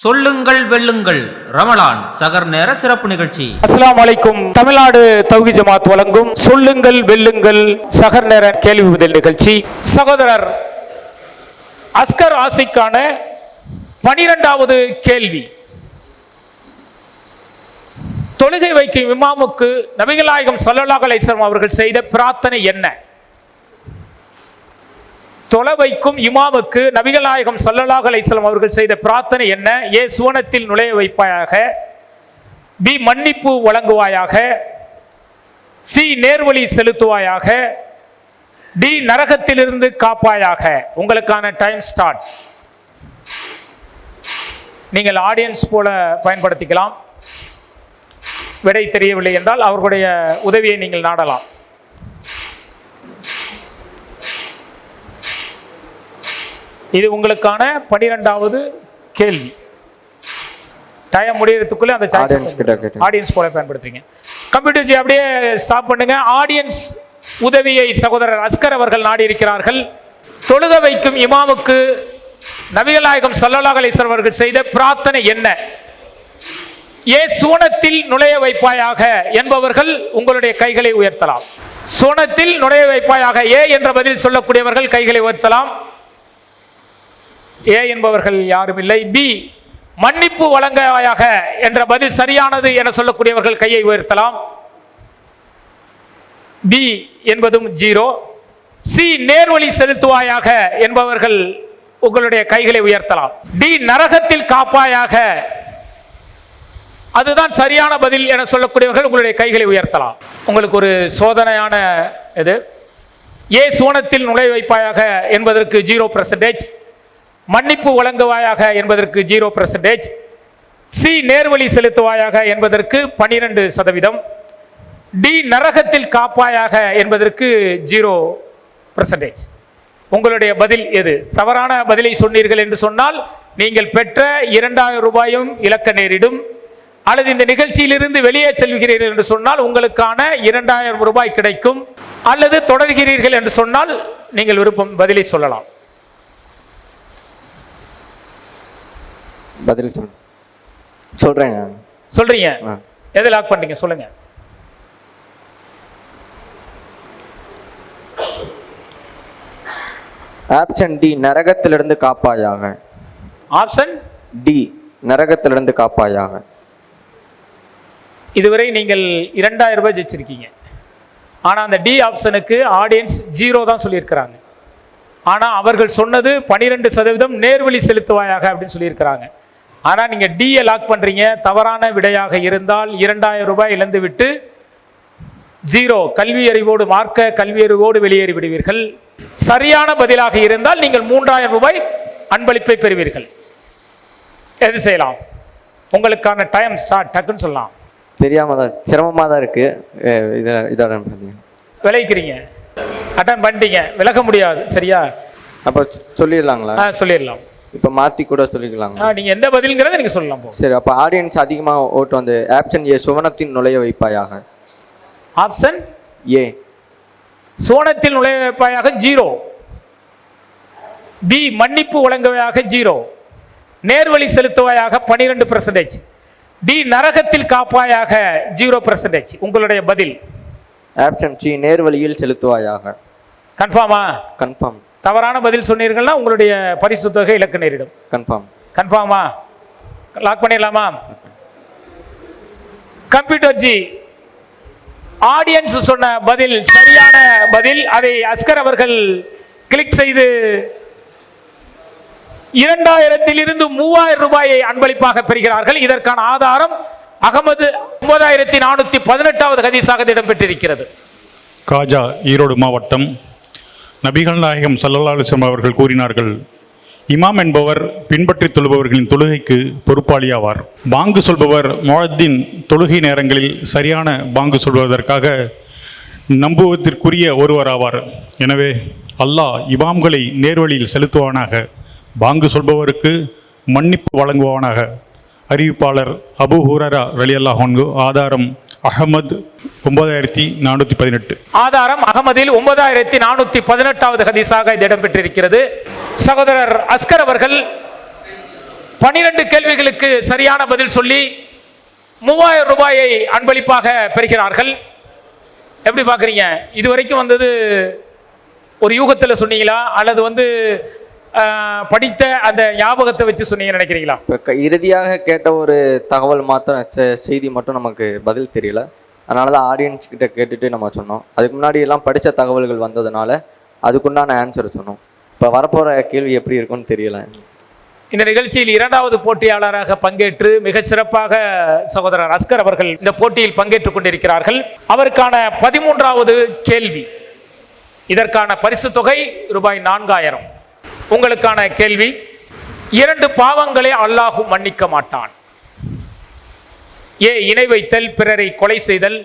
சொல்லுங்கள் வெல்லுங்கள். ரமலான் சகர் நேர சிறப்பு நிகழ்ச்சி. அஸ்லாம் வலைக்கும் தமிழ்நாடு தௌகி ஜமாத் வழங்கும் சொல்லுங்கள் வெல்லுங்கள் சகர் நேர கேள்வி பதில் நிகழ்ச்சி. சகோதரர் அஸ்கர் ஆசைக்கான பனிரெண்டாவது கேள்வி. தொழுகை வைக்கும் இமாமுக்கு நபிகள் நாயகம் ஸல்லல்லாஹு அவர்கள் செய்த பிரார்த்தனை என்ன? தொலை வைக்கும் இமாமுக்கு நபிகள் நாயகம் ஸல்லல்லாஹு அவர்கள் செய்த பிரார்த்தனை என்ன? ஏ சுவனத்தில் நுழைய வைப்பாயாக. பி மன்னிப்பு வழங்குவாயாக. சி நேர்வழி செலுத்துவாயாக. டி நரகத்திலிருந்து காப்பாயாக. உங்களுக்கான டைம் ஸ்டார்ட் நீங்கள் ஆடியன்ஸ் போல பயன்படுத்திக்கலாம். விடை தெரியவில்லை என்றால் அவர்களுடைய உதவியை நீங்கள் நாடலாம். இது உங்களுக்கான பனிரெண்டாவது கேள்வி. டைம் முடியறதுக்குள்ள அந்த. ஆடியன்ஸ் போல பயன்படுத்துறீங்க. கம்ப்யூட்டர் ஜி அப்படியே ஸ்டாப் பண்ணுங்க. ஆடியன்ஸ் உதவியை சகோதரர் அஸ்கர் அவர்கள் நாடி இருக்கிறார்கள். தொழுக வைக்கும் இமாமுக்கு நபிகள் நாயகம் வஸல்லம் அவர்கள் செய்த பிரார்த்தனை என்ன? ஏ சூனத்தில் நுழைய வைப்பாயாக என்பவர்கள் உங்களுடைய கைகளை உயர்த்தலாம். சூனத்தில் நுழைய வைப்பாயாக ஏ என்ற பதில் சொல்லக்கூடியவர்கள் கைகளை உயர்த்தலாம். ஏ என்பவர்கள் யாரும் இல்லை. பி மன்னிப்பு வழங்காயாக என்ற பதில் சரியானது என சொல்லக்கூடியவர்கள் கையை உயர்த்தலாம். பி என்பதும் ஜீரோ. சி நேர்வழி செலுத்துவாயாக என்பவர்கள் உங்களுடைய கைகளை உயர்த்தலாம். டி நரகத்தில் காப்பாயாக. அதுதான் சரியான பதில் என சொல்லக்கூடியவர்கள் உங்களுடைய கைகளை உயர்த்தலாம். உங்களுக்கு ஒரு சோதனையான இது. ஏ சூனத்தில் நுழை வைப்பாயாக என்பதற்கு ஜீரோ பர்சன்டேஜ் மன்னிப்பு வழங்குவாயாக என்பதற்கு ஜீரோ பர்சன்டேஜ் சி நேர்வழி செலுத்துவாயாக என்பதற்கு பனிரெண்டு சதவீதம். டி நரகத்தில் காப்பாயாக என்பதற்கு ஜீரோ பர்சன்டேஜ் உங்களுடைய பதில் எது? தவறான பதிலை சொன்னீர்கள் என்று சொன்னால் நீங்கள் பெற்ற இரண்டாயிரம் ரூபாயும் இழக்க நேரிடும். அல்லது இந்த நிகழ்ச்சியிலிருந்து வெளியே செல்கிறீர்கள் என்று சொன்னால் உங்களுக்கான இரண்டாயிரம் ரூபாய் கிடைக்கும். அல்லது தொடர்கிறீர்கள் என்று சொன்னால் நீங்கள் விருப்பம் பதிலை சொல்லலாம். பதில் சொல். சொல்றேங்க. சொல்றீங்க? ஆ. எதை லாக் பண்றீங்க? சொல்லுங்க. ஆப்ஷன் டி நரகத்திலிருந்து காப்பாயாக. ஆப்ஷன் டி நரகத்திலிருந்து காப்பாயாக. இதுவரை நீங்கள் இரண்டாயிரம் ரூபாய் ஜெயிச்சிருக்கீங்க. ஆனால் அந்த டி ஆப்ஷனுக்கு ஆடியன்ஸ் ஜீரோ தான் சொல்லியிருக்கிறாங்க. ஆனால் அவர்கள் சொன்னது பன்னிரெண்டு சதவீதம் நேர்வழி செலுத்துவாயாக அப்படின்னு சொல்லியிருக்கிறாங்க. ஆனால் நீங்கள் டியை லாக் பண்ணுறீங்க தவறான விடையாக இருந்தால் இரண்டாயிரம் ரூபாய் இழந்து விட்டு ஜீரோ கல்வி அறிவோடு மார்க்க கல்வி அறிவோடு வெளியேறி விடுவீர்கள். சரியான பதிலாக இருந்தால் நீங்கள் மூன்றாயிரம் ரூபாய் அன்பளிப்பை பெறுவீர்கள். எது செய்யலாம்? உங்களுக்கான டைம் ஸ்டார்ட் டக்குன்னு சொல்லலாம். தெரியாம தான் சிரமமா தான் இருக்கு. இதோட விளைவிக்கிறீங்க அட்டன் பண்ணிட்டீங்க. விலக முடியாது. சரியா? அப்போ சொல்லிடலாங்களா? ஆ சொல்லிடலாம். இப்போ மாத்தி கூட சொல்லிக்கலாங்களா ஆ, நீங்க எந்த பதில்ங்கிறத நீங்க சொல்லலாம் சரி அப்போ ஆடியன்ஸ் அதிகமா ஓட்டு வந்து ஆப்ஷன் ஏ சுவனத்தின் நுழைய வைப்பாயாக? ஆப்ஷன் ஏ சோனத்தில் நுழைவாயாக ஜீரோ பி மன்னிப்பு வழங்குவையாக ஜீரோ நேர்வழி செலுத்துவாயாக பன்னிரெண்டு பர்சன்டேஜ் டி நரகத்தில் காப்பாயாக ஜீரோ பர்சன்டேஜ் உங்களுடைய பதில். ஆப்ஷன் சி நேர்வழியில் செலுத்துவாயாக கன்ஃபார்மா கன்ஃபார்ம் தவறான பதில் சொன்னீர்கள்னா உங்களுடைய பரிசு தொகை இலக்கு நேரிடும் கன்ஃபார்ம் கன்ஃபார்மா லாக் பண்ணிடலாமா? கம்ப்யூட்டர் ஜி ஆடியன்ஸ் சொன்ன பதில் சரியான பதில். அதை அஸ்கர் அவர்கள் கிளிக் செய்து இரண்டாயிரத்தில் இருந்து மூவாயிரம் ரூபாயை அன்பளிப்பாக பெறுகிறார்கள். இதற்கான ஆதாரம் அகமது ஒன்பதாயிரத்தி நானூத்தி பதினெட்டாவது ஹதீஸாக இடம்பெற்றிருக்கிறது காஜா ஈரோடு மாவட்டம் நபிகள் நாயகம் ஸல்லல்லாஹு அலைஹி அவர்கள் கூறினார்கள் இமாம் என்பவர் பின்பற்றி தொழுபவர்களின் தொழுகைக்கு பொறுப்பாளியாவார். பாங்கு சொல்பவர் மொழத்தின் தொழுகை நேரங்களில் சரியான பாங்கு சொல்வதற்காக நம்புவதற்குரிய ஒருவராவார் எனவே அல்லாஹ் இமாம்களை நேர்வழியில் செலுத்துவானாக. பாங்கு சொல்பவருக்கு மன்னிப்பு வழங்குவானாக. அறிவிப்பாளர் அபு ஹூரரா வெளியல்லாஹோன்கு ஆதாரம் அகமது ஒன்பதாயிரத்தி நானூற்றி பதினெட்டு. ஆதாரம் அகமதில் ஒன்பதாயிரத்தி நானூத்தி பதினெட்டாவது ஹதீஸாக இது இடம்பெற்றிருக்கிறது. சகோதரர் அஸ்கர் அவர்கள் பனிரெண்டு கேள்விகளுக்கு சரியான பதில் சொல்லி மூவாயிரம் ரூபாயை அன்பளிப்பாக பெறுகிறார்கள். எப்படி பார்க்குறீங்க? இது வரைக்கும் வந்தது ஒரு யூகத்தில் சொன்னீங்களா? அல்லது வந்து படித்த அந்த ஞாபகத்தை வச்சு சொன்னீங்கன்னு நினைக்கிறீங்களா? இறுதியாக கேட்ட ஒரு தகவல் மாத்திரம் செய்தி மட்டும் நமக்கு பதில் தெரியல. அதனால தான் ஆடியன்ஸ் கிட்ட கேட்டுட்டு நம்ம சொன்னோம். அதுக்கு முன்னாடி எல்லாம் படித்த தகவல்கள் வந்ததுனால அதுக்குண்டான ஆன்சர் சொன்னோம். இப்போ வரப்போகிற கேள்வி எப்படி இருக்கும்னு தெரியல. இந்த நிகழ்ச்சியில் இரண்டாவது போட்டியாளராக பங்கேற்று மிக சிறப்பாக சகோதரர் அஸ்கர் அவர்கள் இந்த போட்டியில் பங்கேற்றுக் கொண்டிருக்கிறார்கள். அவருக்கான பதிமூன்றாவது கேள்வி. இதற்கான பரிசு தொகை ரூபாய் நான்காயிரம். உங்களுக்கான கேள்வி. இரண்டு பாவங்களை அல்லாஹு மன்னிக்க மாட்டான். ஏ இணை வைத்தல் பிறரை கொலை செய்தல்.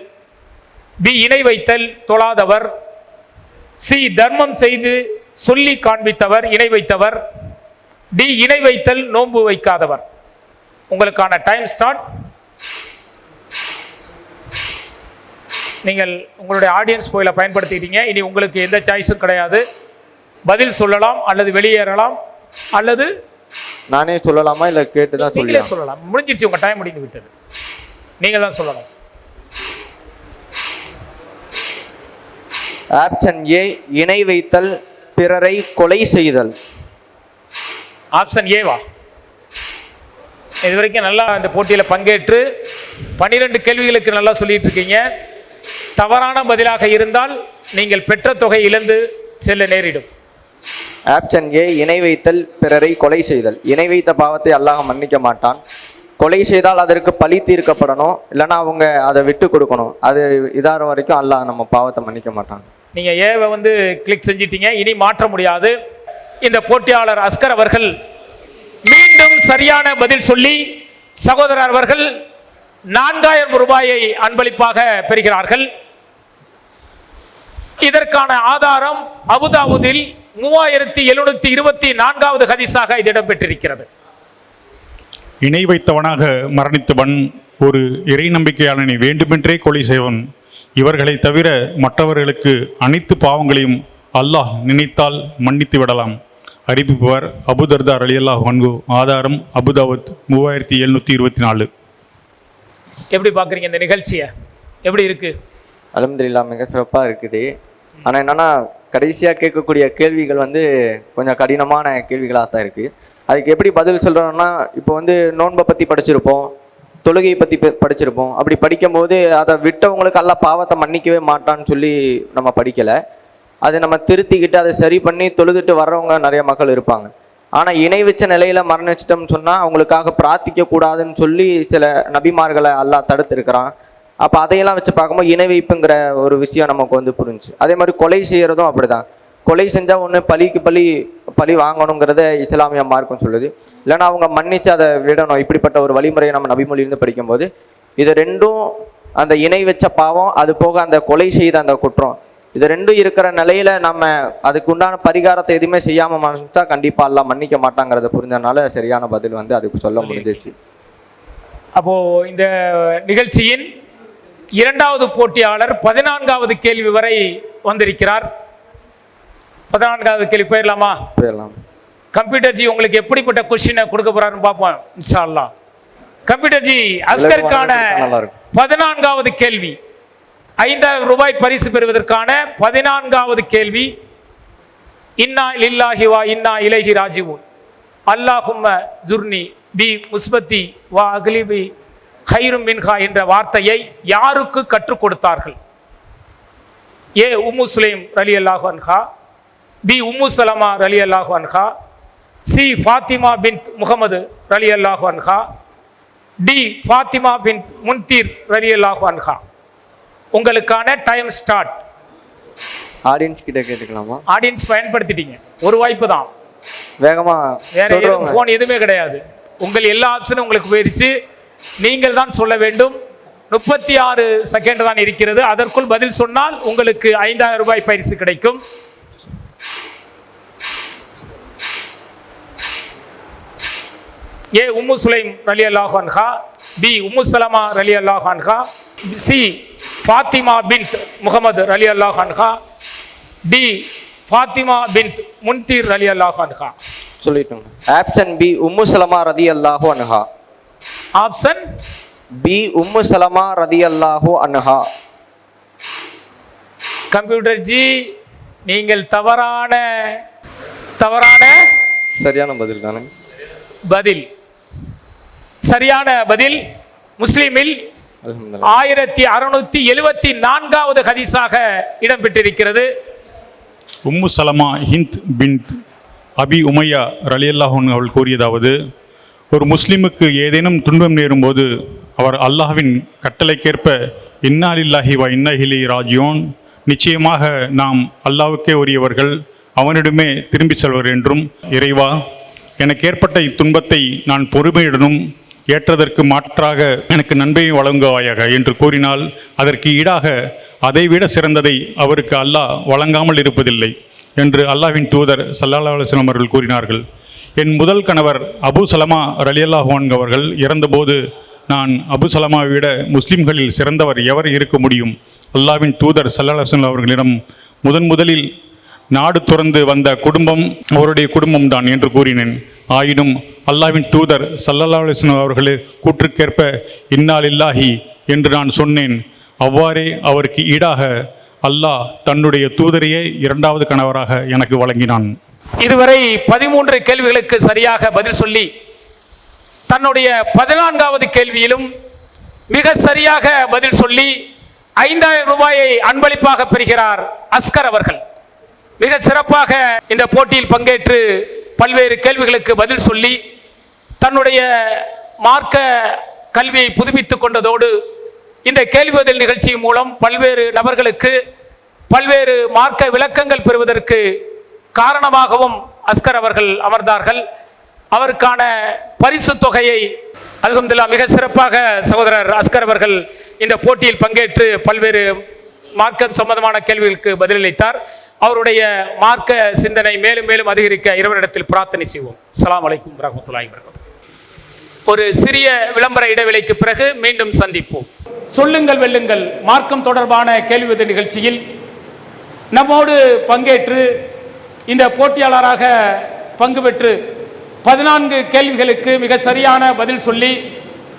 பி இணை வைத்தல் தொழாதவர். சி தர்மம் செய்து சொல்லி காண்பித்தவர் இணை வைத்தவர். டி இணை வைத்தல் நோன்பு வைக்காதவர். உங்களுக்கான டைம் ஸ்டார்ட் நீங்கள் உங்களுடைய ஆடியன்ஸ் போயில பயன்படுத்திட்டீங்க இனி உங்களுக்கு எந்த சாய்ஸும் கிடையாது. பதில் சொல்லலாம் அல்லது வெளியேறலாம் அல்லது நானே சொல்லலாமா இல்லை கேட்டு தான் நீங்களே சொல்லலாம் சொல்லலாம். முடிஞ்சிருச்சு உங்க டைம் முடிந்து விட்டது. நீங்க தான் சொல்லணும் ஆப்ஷன் ஏ இணை வைத்தல் பிறரை கொலை செய்தல். ஆப்ஷன் ஏவா இது வரைக்கும் நல்லா இந்த போட்டியில் பங்கேற்று பன்னிரெண்டு கேள்விகளுக்கு நல்லா சொல்லிட்டு இருக்கீங்க தவறான பதிலாக இருந்தால் நீங்கள் பெற்ற தொகை இழந்து செல்ல நேரிடும். ஆப்ஷன் ஏ இணை வைத்தல் பிறரை கொலை செய்தல். இணை வைத்த பாவத்தை அல்லாஹ் மன்னிக்க மாட்டான். கொலை செய்தால் அதற்கு பழி தீர்க்கப்படணும். இல்லைன்னா அவங்க அதை விட்டு கொடுக்கணும். அது இதார வரைக்கும் அல்லாஹ் நம்ம பாவத்தை மன்னிக்க மாட்டான். நீங்கள் ஏவை வந்து கிளிக் செஞ்சிட்டீங்க. இனி மாற்ற முடியாது. இந்த போட்டியாளர் அஸ்கர் அவர்கள் மீண்டும் சரியான பதில் சொல்லி சகோதரர் அவர்கள் நான்காயிரம் ரூபாயை அன்பளிப்பாக பெறுகிறார்கள். இதற்கான ஆதாரம் அபுதாபுதில் மூவாயிரத்தி எழுநூத்தி இருபத்தி நான்காவது ஹதீஸாக இது இடம்பெற்றிருக்கிறது. இணை வைத்தவனாக மரணித்தவன் ஒரு இறை நம்பிக்கையாளனை வேண்டுமென்றே கொலை செய்வன். இவர்களை தவிர மற்றவர்களுக்கு அனைத்து பாவங்களையும் அல்லாஹ் நினைத்தால் மன்னித்து விடலாம். அறிவிப்பவர் அபுதர்தார் அலி அல்லாஹ் வன்கு ஆதாரம் அபுதாவத் மூவாயிரத்தி எழுநூற்றி இருபத்தி நாலு. எப்படி பார்க்குறீங்க இந்த நிகழ்ச்சியை? எப்படி இருக்கு? அலமதுல்லா மிக சிறப்பாக இருக்குது. ஆனால் என்னென்னா கடைசியாக கேட்கக்கூடிய கேள்விகள் வந்து கொஞ்சம் கடினமான கேள்விகளாக தான் இருக்குது அதுக்கு எப்படி பதில் சொல்கிறோன்னா இப்போ வந்து நோன்பை பற்றி படிச்சிருப்போம் தொழுகையை பற்றி படிச்சிருப்போம். அப்படி படிக்கும்போது அதை விட்டவங்களுக்கு எல்லாம் பாவத்தை மன்னிக்கவே மாட்டான்னு சொல்லி நம்ம படிக்கலை. அது நம்ம திருத்திக்கிட்டு அதை சரி பண்ணி தொழுதுட்டு வர்றவங்க நிறைய மக்கள் இருப்பாங்க. ஆனால் இணை வச்ச நிலையில மரணிச்சிட்டோம்னு சொன்னால் அவங்களுக்காக பிரார்த்திக்க கூடாதுன்னு சொல்லி சில நபிமார்களை அல்லாஹ் தடுத்துருக்கிறான். அப்போ அதையெல்லாம் வச்சு பார்க்கும்போது இணை வைப்புங்கிற ஒரு விஷயம் நமக்கு வந்து புரிஞ்சு அதே மாதிரி கொலை செய்கிறதும் அப்படிதான். கொலை செஞ்சால் ஒன்று பழிக்கு பழி பழி வாங்கணுங்கிறத இஸ்லாமிய மார்க்கம் சொல்லுது. இல்லைன்னா அவங்க மன்னிச்சு அதை விடணும். இப்படிப்பட்ட ஒரு வழிமுறையை நம்ம நபிமொழியிலிருந்து படிக்கும்போது இது ரெண்டும் அந்த இணை வச்ச பாவம் அது போக அந்த கொலை செய்த அந்த குற்றம். இது ரெண்டும் இருக்கிற நிலையில நம்ம அதுக்கு உண்டான பரிகாரத்தை எதுவுமே செய்யாம மனுஷா கண்டிப்பா எல்லாம் மன்னிக்க மாட்டாங்கிறத புரிஞ்சனால சரியான பதில் வந்து அதுக்கு சொல்ல முடிஞ்சிச்சு. அப்போ இந்த நிகழ்ச்சியின் இரண்டாவது போட்டியாளர் பதினான்காவது கேள்வி வரை வந்திருக்கிறார். பதினான்காவது கேள்வி போயிடலாமா? போயிடலாம். கம்ப்யூட்டர் ஜி உங்களுக்கு எப்படிப்பட்ட கொஸ்டினை கொடுக்க போறாருன்னு பார்ப்போம் இன்ஷா அல்லாஹ் கம்ப்யூட்டர் ஜி அஸ்கருக்கான. பதினான்காவது கேள்வி. ஐந்தாயிரம் ரூபாய் பரிசு பெறுவதற்கான பதினான்காவது கேள்வி. இன்னா லில்லாஹி வா இன்னா இலைஹி ராஜிவூன். அல்லாஹும்ம ஜுர்னி பி முஸ்பத்தி வா அக்லிபி ஹைரும் மின்ஹா என்ற வார்த்தையை யாருக்கு கற்றுக் கொடுத்தார்கள்? ஏ உம்மு சுலைம் ரலி அல்லாஹு அன்ஹா பி உம்மு சலமா ரலி அல்லாஹு அன்ஹா சி ஃபாத்திமா பின் முகமது ரலி அல்லாஹு அன்ஹா டி ஃபாத்திமா பின் முன்தீர் ரலி அல்லாஹு அன்ஹா. உங்களுக்கான டைம் ஸ்டார்ட். ஆடியன்ஸ் கிட்ட கேட்டுக்கலாமா? ஆடியன்ஸ் பயன்படுத்திட்டீங்க. ஒரு வாய்ப்பு தான். வேகமா வேற ஃபோன் எதுவுமே கிடையாது. உங்கள் எல்லா ஆப்ஷனும் உங்களுக்கு போயிருச்சு. நீங்கள் தான் சொல்ல வேண்டும். முப்பத்தி ஆறு செகண்ட் தான் இருக்கிறது. அதற்குள் பதில் சொன்னால் உங்களுக்கு ஐந்தாயிரம் ரூபாய் பரிசு கிடைக்கும். ஏ உம்மு சுலைம் ரலி அல்லாஹான்ஹா பி உம்மு சலமா ரலி அல்லாஹான்ஹா சி ஃபாத்திமா பின் முகமது ரலி அல்லாஹான்ஹா டி ஃபாத்திமா பின் முன்தீர் ரலி அல்லாஹ் சொல்லிட்டோம். ஆப்ஷன் பி உம்மு சலமா ரதி அல்லாஹான்ஹா ஆப்ஷன் பி உம்மு சலமா ரதி அல்லாஹு அன்ஹா கம்ப்யூட்டர் ஜி நீங்கள் தவறான தவறான சரியான பதில் தானே? பதில். சரியான பதில் முஸ்லிமில் அல்ஹம்துலில்லாஹ். ஆயிரத்தி அறுநூத்தி எழுவத்தி நான்காவது ஹதீஸாக இடம்பெற்றிருக்கிறது. உம்மு சலமா ஹிந்த் பின் அபி உமையா ரலியல்லாஹன் அவள் கூறியதாவது ஒரு முஸ்லீமுக்கு ஏதேனும் துன்பம் நேரும்போது அவர் அல்லாஹ்வின் கட்டளைக்கேற்ப இன்னாலில்லாஹி வ இன்னஹிலி ராஜ்யோன். நிச்சயமாக நாம் அல்லாஹ்வுக்கே உரியவர்கள் அவனிடமே திரும்பிச் செல்வர் என்றும் இறைவா எனக்கு ஏற்பட்ட இத்துன்பத்தை நான் பொறுமையுடனும் ஏற்றதற்கு மாற்றாக எனக்கு நன்மையை வழங்குவாயாக என்று கூறினால் அதற்கு ஈடாக அதைவிட சிறந்ததை அவருக்கு அல்லாஹ் வழங்காமல் இருப்பதில்லை என்று அல்லாவின் தூதர் சல்லாஹ் அலுவலம் அவர்கள் கூறினார்கள். என் முதல் கணவர் அபு சலமா ரலியல்லாஹுவான் அவர்கள் இறந்தபோது நான் அபு சலமாவை விட முஸ்லிம்களில் சிறந்தவர் எவர் இருக்க முடியும்? அல்லாவின் தூதர் சல்லாஹன் அவர்களிடம் முதன் முதலில் நாடு துறந்து வந்த குடும்பம் அவருடைய குடும்பம் தான் என்று கூறினேன். ஆயினும் அல்லாவின் தூதர் சல்லல்லா அலிஸ்லாம் அவர்களே கூற்றுக்கேற்ப இன்னாலில்லாஹி என்று நான் சொன்னேன். அவ்வாறே அவருக்கு ஈடாக அல்லாஹ் தன்னுடைய தூதரையே இரண்டாவது கணவராக எனக்கு வழங்கினான். இதுவரை பதிமூன்று கேள்விகளுக்கு சரியாக பதில் சொல்லி தன்னுடைய பதினான்காவது கேள்வியிலும் மிக சரியாக பதில் சொல்லி ஐந்தாயிரம் ரூபாயை அன்பளிப்பாக பெறுகிறார் அஸ்கர் அவர்கள். மிக சிறப்பாக இந்த போட்டியில் பங்கேற்று பல்வேறு கேள்விகளுக்கு பதில் சொல்லி தன்னுடைய மார்க்க கல்வியை புதுப்பித்துக் கொண்டதோடு இந்த கேள்வி பதில் நிகழ்ச்சி மூலம் பல்வேறு நபர்களுக்கு பல்வேறு மார்க்க விளக்கங்கள் பெறுவதற்கு காரணமாகவும் அஸ்கர் அவர்கள் அமர்ந்தார்கள். அவருக்கான பரிசு தொகையை அலகம்துல்லா மிக சிறப்பாக சகோதரர் அஸ்கர் அவர்கள் இந்த போட்டியில் பங்கேற்று பல்வேறு மார்க்கம் சம்பந்தமான கேள்விகளுக்கு பதிலளித்தார். அவருடைய மார்க்க சிந்தனை மேலும் மேலும் அதிகரிக்க இறைவனிடத்தில் பிரார்த்தனை செய்வோம். சலாம் அலைக்கும் ரஹமத்துல்லாஹி வரகத்து ஒரு சிறிய விளம்பர இடைவெளிக்கு பிறகு மீண்டும் சந்திப்போம். சொல்லுங்கள் வெல்லுங்கள் மார்க்கம் தொடர்பான கேள்வி நிகழ்ச்சியில் நம்மோடு பங்கேற்று இந்த போட்டியாளராக பங்கு பெற்று பதினான்கு கேள்விகளுக்கு மிக சரியான பதில் சொல்லி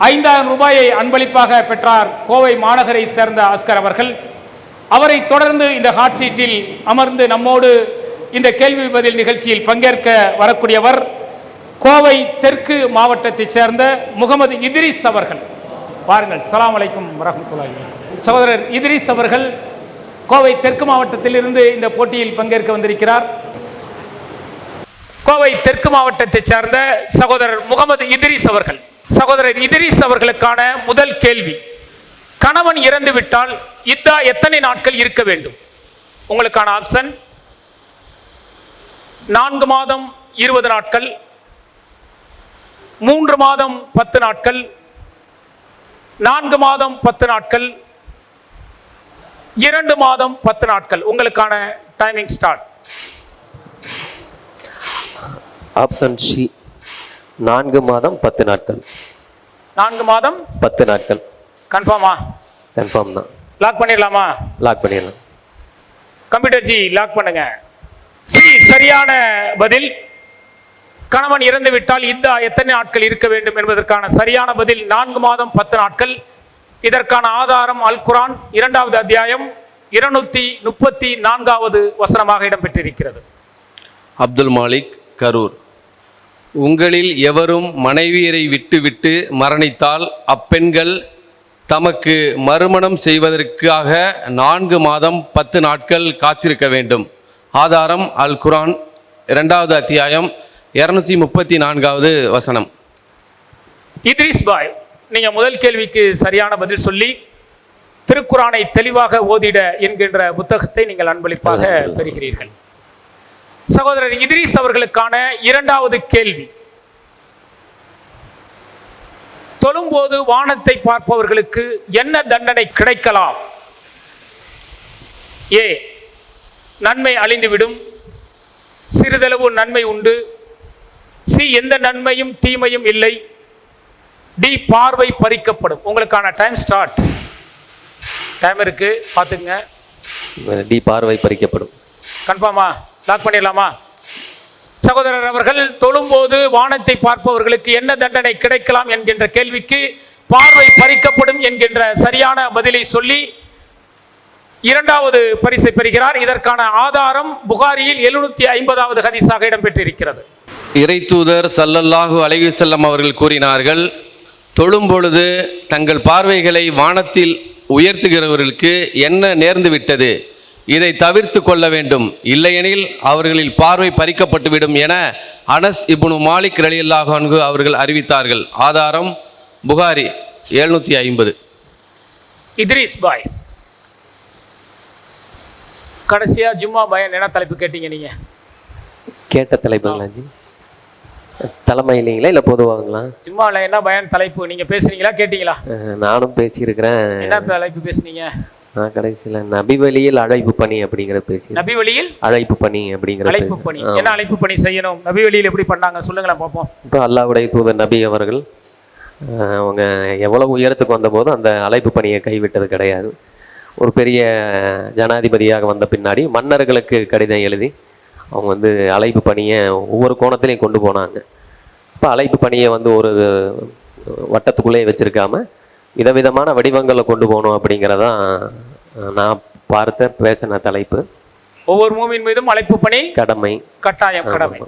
ஐந்தாயிரம் ரூபாயை அன்பளிப்பாக பெற்றார் கோவை மாநகரை சேர்ந்த அஸ்கர் அவர்கள். அவரை தொடர்ந்து இந்த ஹாட் சீட்டில் அமர்ந்து நம்மோடு இந்த கேள்வி பதில் நிகழ்ச்சியில் பங்கேற்க வரக்கூடியவர் கோவை தெற்கு மாவட்டத்தைச் சேர்ந்த முகமது இத்ரிஸ் அவர்கள். பாருங்கள் சலாம் அலைக்கும் வரஹ்மத்துல்லாஹி சகோதரர் இத்ரிஸ் அவர்கள் கோவை தெற்கு மாவட்டத்திலிருந்து இந்த போட்டியில் பங்கேற்க வந்திருக்கிறார். கோவை தெற்கு மாவட்டத்தைச் சேர்ந்த சகோதரர் முகமது இதிரிஸ் அவர்கள். சகோதரர் இதிரிஸ் அவர்களுக்கான முதல் கேள்வி கணவன் இறந்து விட்டால் இத்தா எத்தனை நாட்கள் இருக்க வேண்டும்? உங்களுக்கான ஆப்ஷன் நான்கு மாதம் இருபது நாட்கள் மூன்று மாதம் பத்து நாட்கள் நான்கு மாதம் பத்து நாட்கள் இரண்டு மாதம் பத்து நாட்கள். உங்களுக்கான டைமிங் ஸ்டார்ட் ஆப்ஷன் சி நான்கு மாதம் பத்து நாட்கள். நான்கு மாதம் பத்து நாட்கள். கன்ஃபார்மா கன்ஃபார்ம் தான். லாக் பண்ணிடலாமா? லாக் பண்ணிடலாம். கம்ப்யூட்டர் ஜி லாக் பண்ணுங்க. சி சரியான பதில். கணவன் இறந்து விட்டால் இந்த எத்தனை நாட்கள் இருக்க வேண்டும் என்பதற்கான சரியான பதில் நான்கு மாதம் பத்து நாட்கள். இதற்கான ஆதாரம் அல் குரான் இரண்டாவது அத்தியாயம் இருநூத்தி முப்பத்தி நான்காவது வசனமாக இடம்பெற்றிருக்கிறது. அப்துல் மாலிக் கரூர். உங்களில் எவரும் மனைவியரை விட்டுவிட்டு மரணித்தால் அப்பெண்கள் தமக்கு மறுமணம் செய்வதற்காக நான்கு மாதம் பத்து நாட்கள் காத்திருக்க வேண்டும். ஆதாரம் அல் குரான் இரண்டாவது அத்தியாயம் இருநூத்தி முப்பத்தி நான்காவது வசனம். இத்ரிஸ் பாய் நீங்க முதல் கேள்விக்கு சரியான பதில் சொல்லி திருக்குரானை தெளிவாக ஓதிட என்கின்ற புத்தகத்தை நீங்கள் அன்பளிப்பாக பெறுகிறீர்கள். சகோதரர் இத்ரிஸ் அவர்களுக்கான இரண்டாவது கேள்வி. தொழும்போது வானத்தை பார்ப்பவர்களுக்கு என்ன தண்டனை கிடைக்கலாம்? ஏ நன்மை அழிந்துவிடும். சிறிதளவு நன்மை உண்டு. சி எந்த நன்மையும் தீமையும் இல்லை. டி பார்வை பறிக்கப்படும். உங்களுக்கான டைம் ஸ்டார்ட் டைம் இருக்கு. பார்த்துங்க டி பார்வை பறிக்கப்படும். கன்ஃபார்மா லாக் பண்ணிடலாமா? சகோதரர் அவர்கள் தொழும்போது வானத்தை பார்ப்பவர்களுக்கு என்ன தண்டனை கிடைக்கலாம் என்கின்ற கேள்விக்கு பார்வை பறிக்கப்படும் என்கின்ற சரியான பதிலை சொல்லி இரண்டாவது பரிசை பெறுகிறார். இதற்கான ஆதாரம் புகாரியில் எழுநூத்தி ஐம்பதாவது ஹதீஸாக இடம்பெற்றிருக்கிறது. இறைத்தூதர் சல்லல்லாஹு அலைஹி செல்லம் அவர்கள் கூறினார்கள் தொழும் பொழுது தங்கள் பார்வைகளை வானத்தில் உயர்த்துகிறவர்களுக்கு என்ன நேர்ந்து விட்டது? இதை தவிர்த்து கொள்ள வேண்டும். இல்லையெனில் அவர்களில் பார்வை பறிக்கப்பட்டுவிடும் என அனஸ் இப்னு மாலிக் ரலியல்லாஹு அன்ஹு அவர்கள் அறிவித்தார்கள். ஆதாரம் புகாரி எழுநூற்றி ஐம்பது. இத்ரீஸ் பாய். கடைசியா ஜும்மா பயன் என்ன தலைப்பு கேட்டீங்க நீங்க? கேட்ட தலைப்புங்களாஜி தலைமை இல்லைங்களா இல்லை பொதுவாங்களா? ஜும்மால என்ன பயன் தலைப்பு? நீங்க பேசுறீங்களா? கேட்டீங்களா? நானும் பேசியிருக்கிறேன். என்ன தலைப்பு பேசுனீங்க? நான் கடைசியில் நபி வழியில் அழைப்பு பணி அப்படிங்கிற பேசி நபி வழியில் அழைப்பு பணி அப்படிங்கிற அழைப்பு பணி. என்ன அழைப்பு பணி செய்யணும்? நபி வழியில் எப்படி பண்ணாங்க? சொல்லுங்களேன் பார்ப்போம். இப்போ அல்லாவுடைய தூதர் நபி அவர்கள் அவங்க எவ்வளவு உயரத்துக்கு வந்தபோதும் அந்த அழைப்பு பணியை கைவிட்டது கிடையாது. ஒரு பெரிய ஜனாதிபதியாக வந்த பின்னாடி மன்னர்களுக்கு கடிதம் எழுதி அவங்க வந்து அழைப்பு பணியை ஒவ்வொரு கோணத்திலையும் கொண்டு போனாங்க. இப்போ அழைப்பு பணியை வந்து ஒரு வட்டத்துக்குள்ளேயே வச்சிருக்காம விதவிதமான வடிவங்களை கொண்டு போகணும் அப்படிங்கிறதான் நான் பார்த்த பேசின தலைப்பு. ஒவ்வொரு மூமின் மீதும் அழைப்பு பணி கடமை. கட்டாயம் கடமை.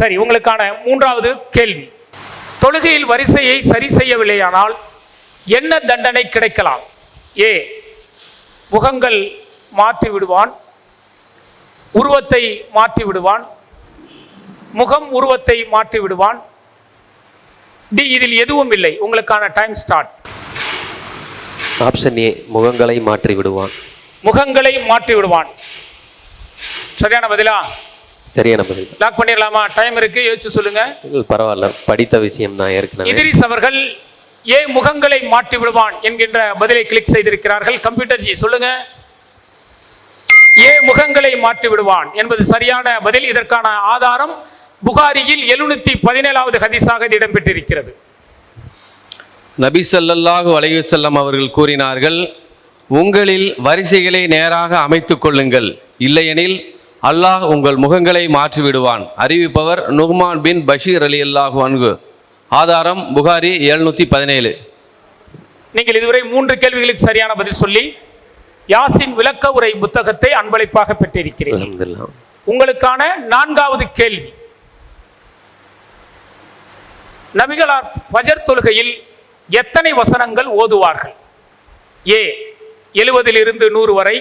சரி உங்களுக்கான மூன்றாவது கேள்வி. தொழுகையில் வரிசையை சரி செய்யவில்லையானால் என்ன தண்டனை கிடைக்கலாம்? ஏ முகங்கள் மாற்றி விடுவான். உருவத்தை மாற்றி விடுவான். முகம் உருவத்தை மாற்றி விடுவான். டி இதில் எதுவும் இல்லை. உங்களுக்கான டைம் ஸ்டார்ட் ஆப்ஷன் ஏ முகங்களை மாற்றி விடுவான். முகங்களை மாற்றி விடுவான். சரியான பதிலா? சரியான பதில். லாக் பண்ணிடலாமா? டைம் இருக்கு. யோசிச்சு சொல்லுங்க. பரவாயில்ல. படித்த விஷயம் தான் ஏற்கனவே. இதிரிஸ் அவர்கள் ஏ முகங்களை மாற்றி விடுவான் என்கின்ற பதிலை கிளிக் செய்திருக்கிறார்கள். கம்ப்யூட்டர் ஜி சொல்லுங்க. ஏ முகங்களை மாற்றி விடுவான் என்பது சரியான பதில். இதற்கான ஆதாரம் புகாரியில் எழுநூத்தி பதினேழாவது ஹதீஸாக இது இடம்பெற்றிருக்கிறது. நபி ஸல்லல்லாஹு அலைஹி வஸல்லம் அவர்கள் கூறினார்கள் உங்களில் வரிசைகளை நேராக அமைத்துக் கொள்ளுங்கள். இல்லையெனில் அல்லாஹ் உங்கள் முகங்களை மாற்றி விடுவான் அறிவிப்பவர் நுஹ்மான் பின் பஷீர் அலி அல்லாஹு அன்கு ஆதாரம் புகாரி எழுநூற்றி பதினேழு. நீங்கள் இதுவரை மூன்று கேள்விகளுக்கு சரியான பதில் சொல்லி யாசின் விளக்க உரை புத்தகத்தை அன்பளிப்பாக அல்ஹம்துலில்லாஹ் உங்களுக்கான நான்காவது கேள்வி. நபிகளார் ஃபஜர் தொழுகையில் எத்தனை வசனங்கள் ஓதுவார்கள்? ஏ எழுவதிலிருந்து நூறு வரை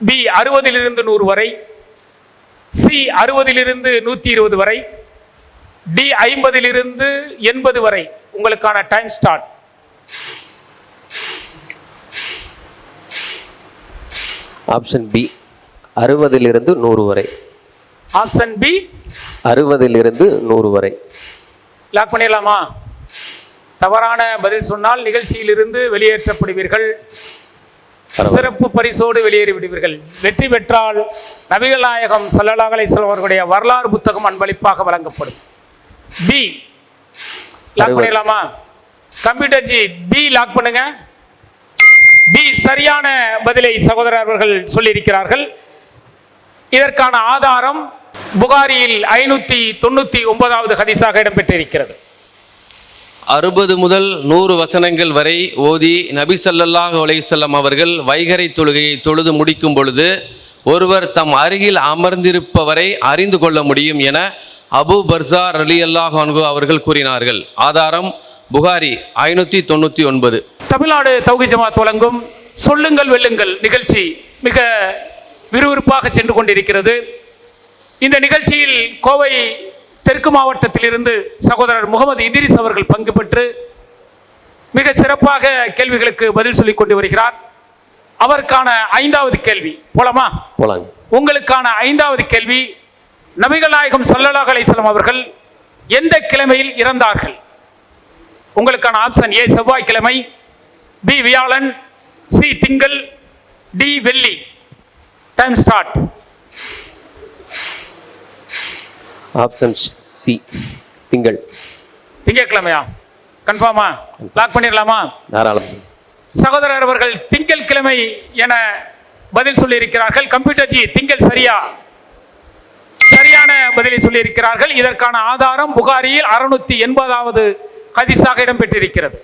பி அறுபதிலிருந்து நூறு வரை சி அறுபதிலிருந்து நூற்றி இருபது வரை டி ஐம்பதிலிருந்து எண்பது வரை உங்களுக்கான டைம் ஸ்டார்ட். ஆப்ஷன் பி அறுபதிலிருந்து நூறு வரை. ஆப்ஷன் பி அறுபதிலிருந்து நூறு வரை. லாக் பண்ணிடலாமா? தவறான பதில் சொன்னால் நிகழ்ச்சியிலிருந்து வெளியேற்றப்படுவீர்கள். சிறப்பு பரிசோடு வெளியேறி விடுவீர்கள் வெற்றி பெற்றால் நபிகள் நாயகம் ஸல்லல்லாஹு அலைஹி வஸல்லம் அவர்களுடைய வரலாறு புத்தகம் அன்பளிப்பாக வழங்கப்படும். B lock. பண்ணிடலாமா? கம்ப்யூட்டர் ஜி பி லாக் பண்ணுங்க. பி சரியான பதிலை சகோதரர் அவர்கள் சொல்லியிருக்கிறார்கள். இதற்கான ஆதாரம் புகாரியில் ஐநூத்தி தொண்ணூத்தி ஒன்பதாவது ஹதீஸாக இடம்பெற்றிருக்கிறது. அறுபது முதல் நூறு வசனங்கள் வரை ஓதி நபி ஸல்லல்லாஹு அலையுசல்லம் அவர்கள் வைகரை தொழுகையை தொழுது முடிக்கும் பொழுது ஒருவர் தம் அருகில் அமர்ந்திருப்பவரை அறிந்து கொள்ள முடியும் என அபு பர்சா அலி அல்லாஹ் அவர்கள் கூறினார்கள். ஆதாரம் புகாரி ஐநூற்றி தொண்ணூற்றி ஒன்பது. தமிழ்நாடு தௌகி ஜமாத் வழங்கும் சொல்லுங்கள் வெல்லுங்கள் நிகழ்ச்சி மிக விறுவிறுப்பாக சென்று கொண்டிருக்கிறது. இந்த நிகழ்ச்சியில் கோவை தெற்கு மாவட்டத்திலிருந்து சகோதரர் முகமது இதிரிஸ் அவர்கள் பங்கு பெற்று மிக சிறப்பாக கேள்விகளுக்கு பதில் சொல்லிக் கொண்டு வருகிறார். அவருக்கான ஐந்தாவது கேள்வி. போலாமா? போலாங்க. உங்களுக்கான ஐந்தாவது கேள்வி. நபிகள் நாயகம் ஸல்லல்லாஹு அலைஹி வஸல்லம் அவர்கள் எந்த கிழமையில் இறந்தார்கள்? உங்களுக்கான ஆப்ஷன் ஏ செவ்வாய்க்கிழமை பி வியாழன் சி திங்கள் டி வெள்ளி. டைம் ஸ்டார்ட் ஆப்ஷன் சி திங்கள். திங்கட்கிழமையா? கன்ஃபார்மா லாக் பண்ணிடலாமா? தாராளம். சகோதரர் அவர்கள் திங்கள் கிழமை என பதில் சொல்லி இருக்கிறார்கள் கம்ப்யூட்டர் ஜி திங்கள் சரியா? சரியான சரியான பதிலை சொல்லியிருக்கிறார்கள். இதற்கான ஆதாரம் புகாரியில் அறுநூத்தி எண்பதாவது ஹதீஸாக இடம்பெற்றிருக்கிறது.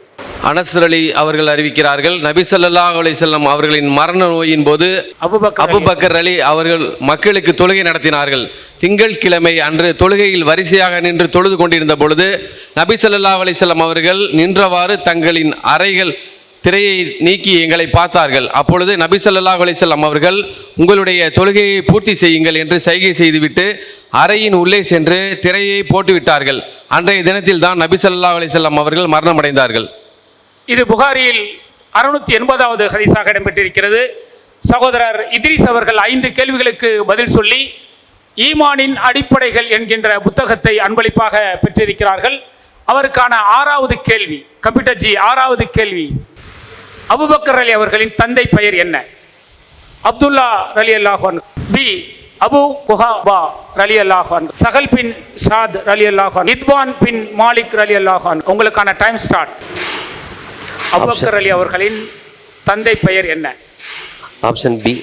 அனஸ்ர் அலி அவர்கள் அறிவிக்கிறார்கள் நபி ஸல்லல்லாஹு அலைஹி வஸல்லம் அவர்களின் மரண நோயின் போது அபூபக்கர் அலி. அலி அவர்கள் மக்களுக்கு தொழுகை நடத்தினார்கள். திங்கட்கிழமை அன்று தொழுகையில் வரிசையாக நின்று தொழுது கொண்டிருந்த பொழுது நபி ஸல்லல்லாஹு அலைஹி வஸல்லம் அவர்கள் நின்றவாறு தங்களின் அறைகள் திரையை நீக்கி எங்களை பார்த்தார்கள். அப்பொழுது நபி ஸல்லல்லாஹு அலைஹி வஸல்லம் அவர்கள் உங்களுடைய தொழுகையை பூர்த்தி செய்யுங்கள் என்று சைகை செய்துவிட்டு அறையின் உள்ளே சென்று திரையை போட்டு விட்டார்கள் அன்றைய தினத்தில் தான் நபி ஸல்லல்லாஹு அலைஹி வஸல்லம் அவர்கள் மரணமடைந்தார்கள். இது புகாரியில் அறுநூத்தி எண்பதாவது ஹரிசாக இடம்பெற்றிருக்கிறது. சகோதரர் இத்ரிஸ் அவர்கள் ஐந்து கேள்விகளுக்கு பதில் சொல்லி ஈமானின் அடிப்படைகள் என்கின்ற புத்தகத்தை அன்பளிப்பாக பெற்றிருக்கிறார்கள். அவருக்கான ஆறாவது கேள்வி கம்ப்யூட்டர் ஆறாவது கேள்வி. அபுபக்கர் அலி அவர்களின் தந்தை பெயர் என்ன? அப்துல்லா ரலி அல்லாஹன் பி அபு குஹாபா ரலி அல்லாஹான் சகல் பின் ஷாத் ரலி அல்லாஹான் இத்வான் பின் மாலிக் ரலி அல்லாஹான் உங்களுக்கான டைம் ஸ்டார்ட். அபுபக்கர் அலி அவர்களின் தந்தை பெயர் என்ன? ஆப்ஷன் பி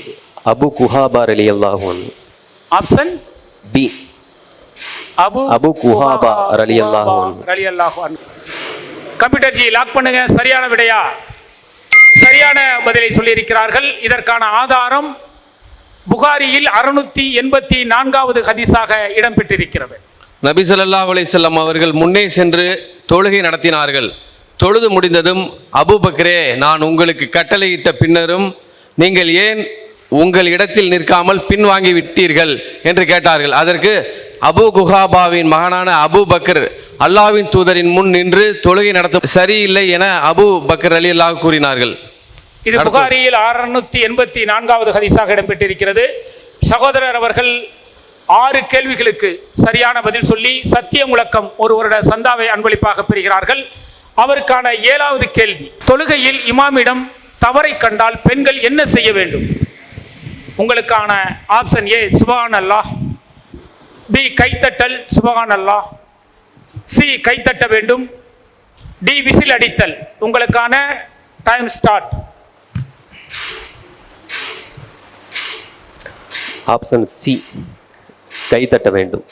அபு குஹாபா அலி அல்லாஹூன் option B Abu Abu Quhafa ரலியல்லாஹு அன்ஹு. ரலியல்லாஹு அன்ஹு. கம்ப்யூட்டர் ஜி லாக் பண்ணுங்க. சரியான விடையா? சரியான பதிலை சொல்லியிருக்கிறார்கள். இதற்கான ஆதாரம் புகாரியில் அறுநூத்தி எண்பத்தி நான்காவது ஹதீஸாக இடம்பெற்றிருக்கிறது. நபி ஸல்லல்லாஹு அலைஹி வஸல்லம் அவர்கள் முன்னே சென்று தொழுகை நடத்தினார்கள். தொழுது முடிந்ததும் அபூபக்கரே நான் உங்களுக்கு கட்டளையிட்ட பின்னரும் நீங்கள் ஏன் உங்கள் இடத்தில் நிற்காமல் பின்வாங்கி விட்டீர்கள்? என்று கேட்டார்கள். அதற்கு அபு குஹாபாவின் மகனான அபு பக்கர் அல்லாவின் தூதரின் முன் நின்று தொழுகை நடத்த சரியில்லை என அபு பக்கர் அலி அல்லாஹ் கூறினார்கள். இது. புகாரியில் அறுநூத்தி எண்பத்தி நான்காவது ஹதீஸாக இடம்பெற்றிருக்கிறது. சகோதரர் அவர்கள் ஆறு கேள்விகளுக்கு சரியான பதில் சொல்லி சத்திய முழக்கம் ஒரு வருட சந்தாவை அன்பளிப்பாக பெறுகிறார்கள். அவருக்கான ஏழாவது கேள்வி. தொழுகையில் இமாமிடம் தவறை கண்டால் பெண்கள் என்ன செய்ய வேண்டும்? உங்களுக்கான ஆப்ஷன் ஏ சுபகான் அல்லாஹ் பி கைத்தட்டல் சுபகான் அல்லாஹ் சி கைத்தட்ட வேண்டும். டி விசில் அடித்தல் உங்களுக்கான டைம் ஸ்டார்ட் ஆப்ஷன் சி கைத்தட்ட வேண்டும்.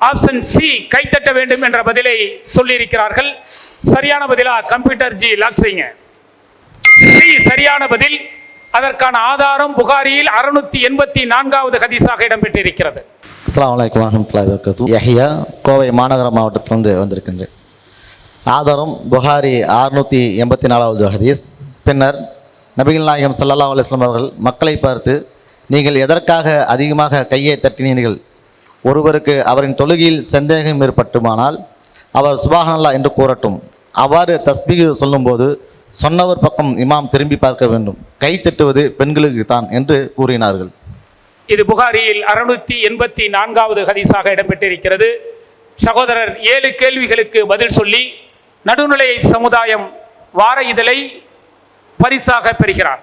ஆப்ஷன் சி கைத்தட்ட வேண்டும் என்ற பதிலை சொல்லியிருக்கிறார்கள். சரியான பதிலா கம்ப்யூட்டர் ஜி லாக் செய்யுங்க. சி சரியான பதில். அதற்கான ஆதாரம் புகாரியில் அறுநூத்தி எண்பத்தி நான்காவது ஹதீஸாக இடம்பெற்றிருக்கிறது. அஸ்லாம் அலைக்கும் வரஹ்மத்துல்லாஹி கோவை மாநகர மாவட்டத்திலிருந்து வந்திருக்கின்றேன். ஆதாரம் புகாரி அறுநூற்றி எண்பத்தி நாலாவது ஹதீஸ். பின்னர் நபிகள் நாயகம் சல்லா அலுவலாம் அவர்கள் மக்களை பார்த்து நீங்கள் எதற்காக அதிகமாக கையை தட்டினீர்கள்? ஒருவருக்கு அவரின் தொழுகையில் சந்தேகம் ஏற்பட்டுமானால் அவர் சுபாகனல்லா என்று கூறட்டும். அவ்வாறு தஸ்பீக சொல்லும்போது சொன்னவர் பக்கம் இமாம் திரும்பி பார்க்க வேண்டும். கை தட்டுவது பெண்களுக்கு தான் என்று கூறினார்கள். இது புகாரியில் அறுநூத்தி எண்பத்தி நான்காவது ஹதீஸாக இடம்பெற்றிருக்கிறது. சகோதரர் ஏழு கேள்விகளுக்கு பதில் சொல்லி நடுநிலை சமுதாயம் வார இதழை பரிசாக பெறுகிறார்.